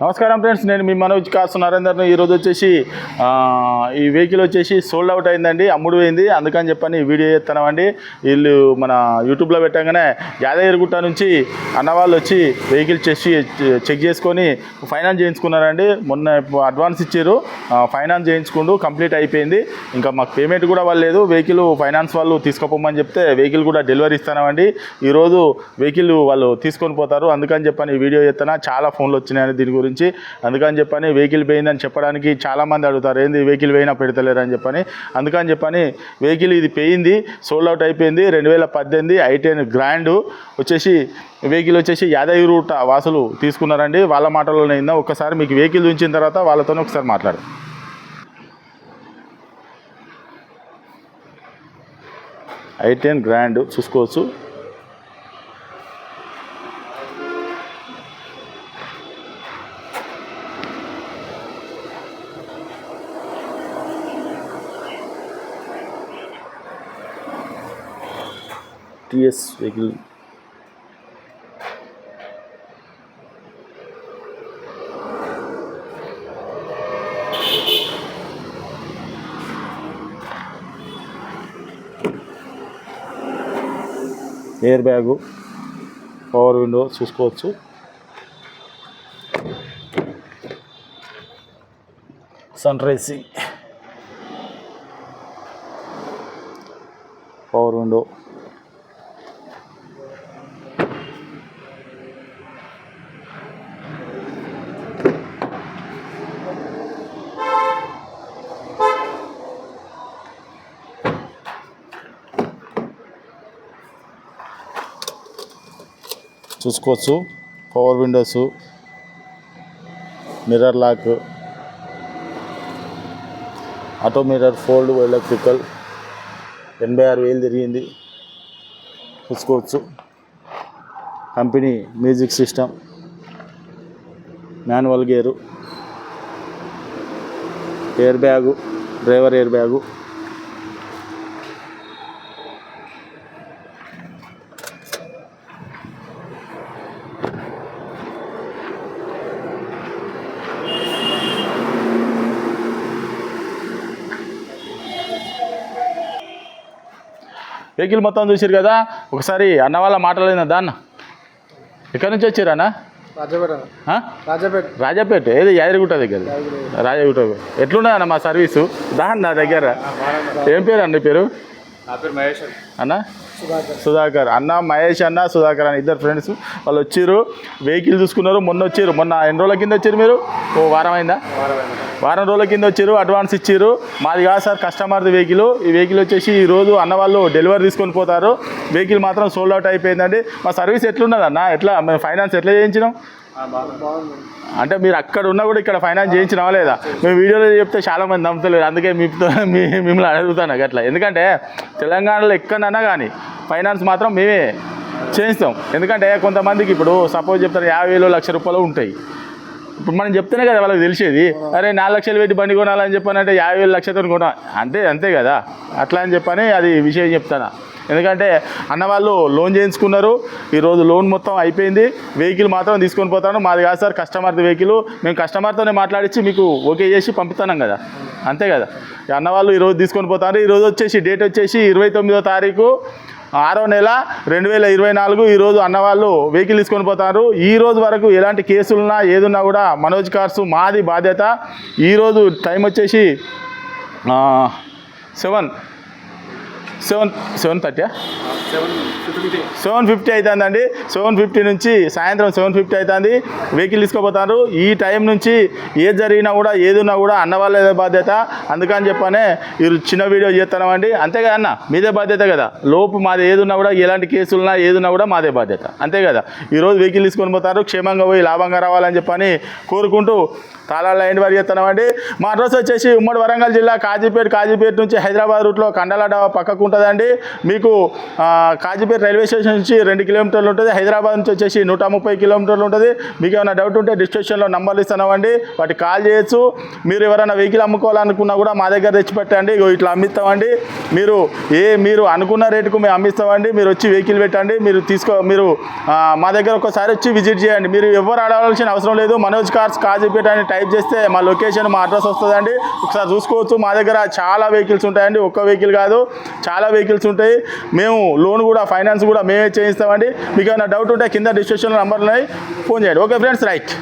నమస్కారం ఫ్రెండ్స్ నేను మీ మనోజ్ కాసు నరేందర్ను. ఈరోజు వచ్చేసి ఈ వెహికల్ వచ్చేసి సోల్డ్ అవుట్ అయిందండి. అమ్ముడు పోయింది. అందుకని చెప్పని వీడియో చేస్తున్నామండి వీళ్ళు మన యూట్యూబ్లో పెట్టగానే యాదగిరిగుట్ట నుంచి అన్నవాళ్ళు వచ్చి వెహికల్ చేసి చెక్ చేసుకొని ఫైనాన్స్ చేయించుకున్నారండి. మొన్న అడ్వాన్స్ ఇచ్చారు. ఫైనాన్స్ చేయించుకుంటూ కంప్లీట్ అయిపోయింది. ఇంకా మాకు పేమెంట్ కూడా వాళ్ళలేదు వెహికల్ ఫైనాన్స్ వాళ్ళు తీసుకుపోమని చెప్తే వెహికల్ కూడా డెలివరీ ఇస్తామండి ఈరోజు వెహికల్ వాళ్ళు తీసుకొని పోతారు. అందుకని చెప్పని వీడియో చేస్తున్నా చాలా ఫోన్లు వచ్చినాయని దీని గురించి. అందుకని చెప్పని వెహికల్ పోయిందని చెప్పడానికి చాలామంది అడుగుతారు. ఏంది వెహికల్ పోయినా పెడతలేరు అని చెప్పని. అందుకని చెప్పని వెహికల్ ఇది పోయింది సోల్డ్ అవుట్ అయిపోయింది. రెండు వేల పద్దెనిమిది ఐటెన్ గ్రాండ్ వచ్చేసి వెహికల్ వచ్చేసి యాదగిరి రూట వాసులు తీసుకున్నారండి. వాళ్ళ మాటల్లోనే ఇందా ఒకసారి మీకు వెహికల్ ఉంచిన తర్వాత వాళ్ళతోనే ఒకసారి మాట్లాడు ఐటెన్ గ్రాండ్ చూసుకోవచ్చు. TS vehicle. Air bag power window చూసుకోవచ్చు. సన్ రైసింగ్ పవర్ విండో చూసుకోవచ్చు. Power windows mirror lock auto mirror fold electrical ఎనభై ఆరు వేలు తిరిగింది. చూసుకోవచ్చు. Company music system manual gear air bag driver air bag vehicle మొత్తం చూసారు కదా? ఒకసారి అన్న వాళ్ళ మాటలేదా దాన్న ఎక్కడి నుంచి వచ్చారు అన్న? రాజపేట? రాజపేట. రాజాపేట. ఏది? యాదగిరిగుట్ట దగ్గర. రాజాగుట్ట ఎట్లున్నదన్న మా సర్వీసు? దా నా దగ్గర. ఏం పేరు అండి పేరు? నా పేరు మహేష్ అన్న? సుధాకర్. అన్న మహేష్ అన్న సుధాకర్ అని ఇద్దరు ఫ్రెండ్స్ వాళ్ళు వచ్చారు. వెహికల్ చూసుకున్నారు. మొన్న వచ్చారు. మొన్న ఎన్ని రోజుల కింద వచ్చారు మీరు? ఓ వారం అయిందా? వారం రోజుల కింద వచ్చారు. అడ్వాన్స్ ఇచ్చారు. మాది కాదు సార్ కస్టమర్ది వెహికల్ ఈ వెహికల్ వచ్చేసి ఈ రోజు అన్న వాళ్ళు డెలివరీ తీసుకొని పోతారు. వెహికల్ మాత్రం సోల్డ్ అవుట్ అయిపోయిందండి. మా సర్వీస్ ఎట్లున్నది అన్న? ఎట్లా? మేము ఫైనాన్స్ ఎట్లా చేయించినాం? అంటే మీరు అక్కడ ఉన్నా కూడా ఇక్కడ ఫైనాన్స్ చేయించిన లేదా? మేము వీడియోలో చెప్తే చాలా మంది నమ్ముతలేరు. అందుకే మీతో మీ మిమ్మల్ని అడుగుతాను అట్లా. ఎందుకంటే తెలంగాణలో ఎక్కడన్నా కానీ ఫైనాన్స్ మాత్రం మేమే చేయిస్తాం. ఎందుకంటే కొంతమందికి ఇప్పుడు సపోజ్ చెప్తారు యాభై వేలు లక్ష రూపాయలు ఉంటాయి. ఇప్పుడు మనం చెప్తేనే కదా వాళ్ళకి తెలిసేది. అరే నాలుగు లక్షలు పెట్టి బండి కొనాలని చెప్పానంటే యాభై వేలు లక్షతో కొనాలి అంతే అంతే కదా. అట్లా అని చెప్పని అది విషయం చెప్తాను? ఎందుకంటే అన్న వాళ్ళు లోన్ చేయించుకున్నారు. ఈరోజు లోన్ మొత్తం అయిపోయింది. వెహికల్ మాత్రం తీసుకొని పోతాను. మాది కాదు సార్ కస్టమర్ది వెహికల్ మేము కస్టమర్తోనే మాట్లాడించి మీకు ఓకే చేసి పంపుతున్నాం కదా. అంతే కదా. అన్న వాళ్ళు ఈరోజు తీసుకొని పోతారు. ఈరోజు వచ్చేసి డేట్ వచ్చేసి ఇరవై తొమ్మిదో తారీఖు ఆరో నెల రెండు వేల ఇరవై నాలుగు ఈరోజు అన్నవాళ్ళు వెహికల్ తీసుకొని పోతారు. ఈ రోజు వరకు ఎలాంటి కేసులున్నా ఏదున్నా కూడా మనోజ్ కార్స్ మాది బాధ్యత. ఈరోజు టైం వచ్చేసి సెవెన్ సెవెన్ సెవెన్ థర్టీయా? సెవెన్ ఫిఫ్టీ అవుతుందండి సెవెన్ ఫిఫ్టీ నుంచి సాయంత్రం సెవెన్ ఫిఫ్టీ అవుతుంది వెహికల్ తీసుకుపోతారు ఈ టైం నుంచి ఏది జరిగినా కూడా ఏది ఉన్నా కూడా అన్న వాళ్ళదే బాధ్యత. అందుకని చెప్పనే ఈ చిన్న వీడియో చేస్తున్నామండి. అంతే కదా అన్న? మీదే బాధ్యత కదా. లోపు మాది ఏది ఉన్నా కూడా ఎలాంటి కేసులున్నా ఏది ఉన్నా కూడా మాదే బాధ్యత. అంతే కదా? ఈరోజు వెహికల్ తీసుకొని పోతారు క్షేమంగా పోయి లాభంగా రావాలని చెప్పని కోరుకుంటూ తాళాల లైన్ వారి చేస్తున్నామండి. మా అడ్రస్ వచ్చేసి ఉమ్మడి వరంగల్ జిల్లా కాజీపేట కాజీపేట నుంచి హైదరాబాద్ రూట్లో కండలాడ పక్కకు ఉంటుందండి. మీకు ఆ, కాజీపేట రైల్వే స్టేషన్ నుంచి రెండు కిలోమీటర్లు ఉంటుంది. హైదరాబాద్ నుంచి వచ్చేసి నూట ముప్పై కిలోమీటర్లు ఉంటుంది. మీకు ఏమైనా డౌట్ ఉంటే డిస్క్రిప్షన్లో నంబర్లు ఇస్తున్నామండి వాటికి కాల్ చేయొచ్చు. మీరు ఎవరైనా వెహికల్ అమ్ముకోవాలనుకున్నా కూడా మా దగ్గర తెచ్చిపెట్టండి ఇగో ఇట్లా అమ్మిస్తామండి. మీరు ఏ మీరు అనుకున్న రేటుకు మేము అమ్మిస్తామండి. మీరు వచ్చి వెహికల్ పెట్టండి. మీరు తీసుకో మీరు మా దగ్గర ఒకసారి వచ్చి విజిట్ చేయండి. మీరు ఎవరు అడగాల్సిన అవసరం లేదు. మనోజ్ కార్స్ కాజీపేట అని టైప్ చేస్తే మా లొకేషన్ మా అడ్రస్ వస్తుందండి. ఒకసారి చూసుకోవచ్చు. మా దగ్గర చాలా వెహికల్స్ ఉంటాయండి. ఒక్క వెహికల్ కాదు. చాలా వెహికల్స్ ఉంటాయి. మేము లోన్ కూడా ఫైనాన్స్ కూడా మేమే చేయిస్తామండి. మీకు ఏమైనా డౌట్ ఉంటే కింద డిస్క్రిప్షన్లో నంబర్ ఉన్నాయి. ఫోన్ చేయండి. Okay friends right